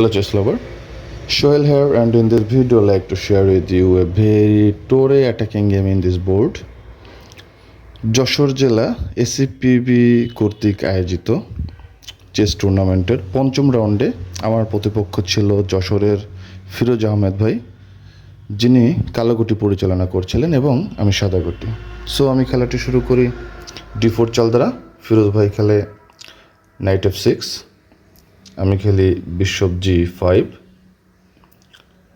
Hello chess lover. Shoel here, and in this video, I'd like to share with you a very Torre attacking game in this board. Jessore জেলা এসিপিবি কর্তৃক আয়োজিত chess টুর্নামেন্টের পঞ্চম রাউন্ডে আমার প্রতিপক্ষ ছিল যশোরের ফিরোজ আহমেদ ভাই, যিনি কালোগুটি পরিচালনা করছিলেন এবং আমি সাদাগুটি সো আমি খেলাটি শুরু করি ডি ফোর চাল দ্বারা ফিরোজ ভাই খেলে নাইট এফ সিক্স আমি খেলি bishop G five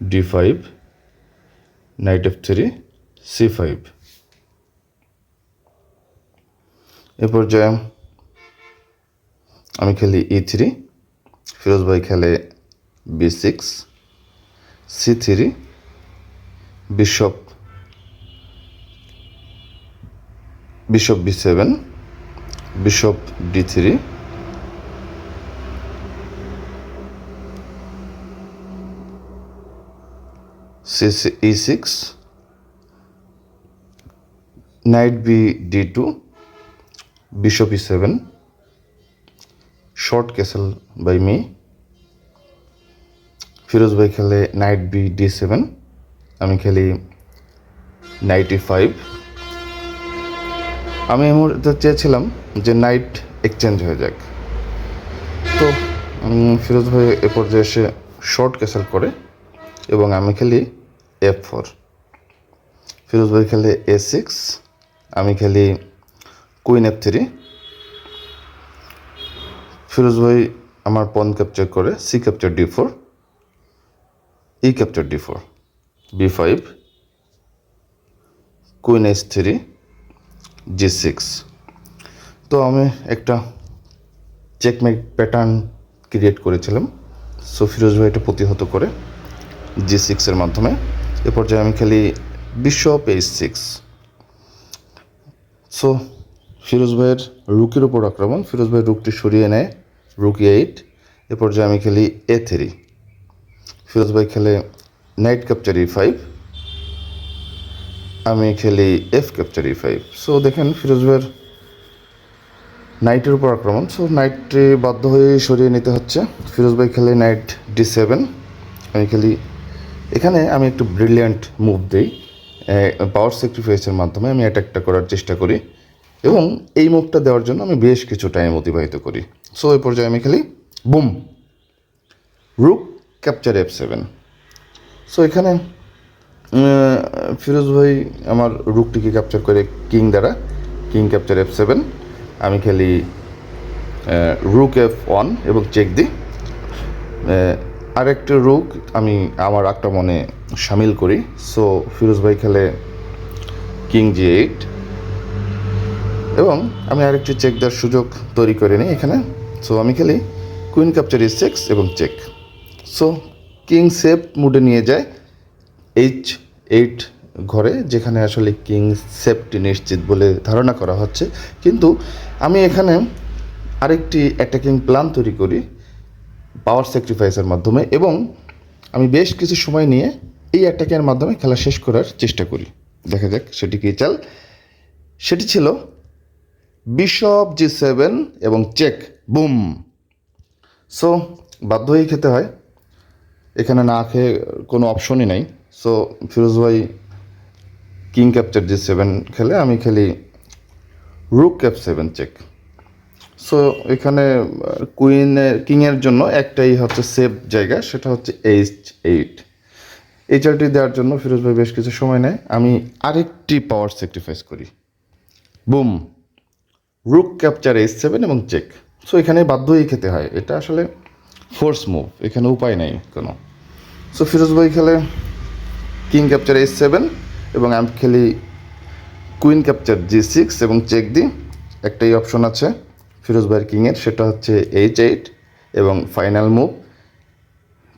D five knight F three C five এ পর্যায়ে আমি খেলি ই থ্রি ফিরোজ ভাই খেলে B six C three bishop bishop B seven bishop D three C E six knight B D two bishop E seven short castle by me Firoz ভাই খেলে night B D seven আমি খেলি night five আমি এই মুহূর্তে চেয়েছিলাম যে night exchange হয়ে যাক। তো ফিরোজ ভাই এ পর্যায়ে এসে শর্ট ক্যাসেল করে। এবং আমি খেলি এফ ফোর ফিরোজ ভাই খেলে এ সিক্স আমি খেলি কুইন এফ থ্রি ফিরোজ ভাই আমার পন ক্যাপচার করে C capture D four E capture D four B five queen S three G six তো আমি একটা চেকমেট প্যাটার্ন ক্রিয়েট করেছিলাম। সো ফিরোজ ভাই এটা প্রতিহত করে জি সিক্সের মাধ্যমে। এ পর্যায়ে আমি খেলি bishop H six so Firoz ভাইয়ের রুকির ওপর আক্রমণ। ফিরোজ ভাই রুকটি সরিয়ে নেয়, রুকি এইট এ পর্যায়ে আমি খেলি এ থ্রি ফিরোজ ভাই খেলে নাইট ক্যাপচার ই ফাইভ আমি খেলি F capture E five so দেখেন ফিরোজ ভাইয়ের নাইটের উপর আক্রমণ। সো নাইটটি বাধ্য হয়ে সরিয়ে নিতে হচ্ছে। ফিরোজ ভাই খেলে নাইট ডি সেভেন আমি খেলি এখানে আমি একটু ব্রিলিয়ান্ট মুভ দিই পাওয়ার স্যাক্রিফাইসের মাধ্যমে আমি অ্যাটাকটা করার চেষ্টা করি এবং এই মুভটা দেওয়ার জন্য আমি বেশ কিছু টাইম অতিবাহিত করি। সো এই পর্যায়ে আমি খেলি boom rook capture F seven so এখানে ফিরোজ ভাই আমার রুকটিকে ক্যাপচার করে কিং দ্বারা কিং ক্যাপচার এফ সেভেন আমি খেলি রুক এফ ওয়ান এবং চেক দিই আরেকটা রোগ আমি আমার আক্রমণে সামিল করি। সো ফিরোজ ভাই খেলে কিং জি এইট এবং আমি আরেকটি চেক দেওয়ার সুযোগ তৈরি করে নিই এখানে। সো আমি খেলি কুইন ক্যাপচার সিক্স এবং চেক সো কিং সেফ মুডে নিয়ে যায় এইচ এইট ঘরে, যেখানে আসলে কিং সেফটি নিশ্চিত বলে ধারণা করা হচ্ছে। কিন্তু আমি এখানে আরেকটি অ্যাটাকিং প্ল্যান তৈরি করি। পাওয়ার স্যাক্রিফাইসের মাধ্যমে এবং আমি বেশ কিছু সময় নিয়ে এই অ্যাটাকের মাধ্যমে খেলা শেষ করার চেষ্টা করি। দেখা যাক, সেটি কি চাল? সেটি ছিল বিশপ জি সেভেন এবং চেক, বুম। সো, বাধ্য হয়েই খেতে হয়। এখানে না খেয়ে কোনো অপশনই নাই। সো, ফিরোজ ভাই কিং ক্যাপচার জি সেভেন খেলে আমি খেলি rook cap seven check. So এখানে কুইনের কিংয়ের জন্য একটাই হচ্ছে সেফ জায়গা, সেটা হচ্ছে এইচ এইট এই চারটি দেওয়ার জন্য ফিরোজ ভাই বেশ কিছু সময় নেয়। আমি আরেকটি পাওয়ার স্যাক্রিফাইস করি। Boom rook capture H seven এবং চেক সো এখানে বাধ্য হয়েই খেতে হয়। এটা আসলে ফোর্স মুভ এখানে উপায় নেই কোনো। সো ফিরোজ ভাই খেলে কিং ক্যাপচার এইচ সেভেন এবং আমি খেলি কুইন ক্যাপচার জি সিক্স এবং চেক দিই একটাই অপশন আছে। ফিরোজ ভাইয়ের কিংয়ের, সেটা হচ্ছে এইচ এইট এবং final move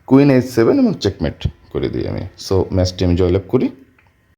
queen H seven এবং চেকমেট করে দিই আমি। সো ম্যাচটি আমি জয়লাভ করি।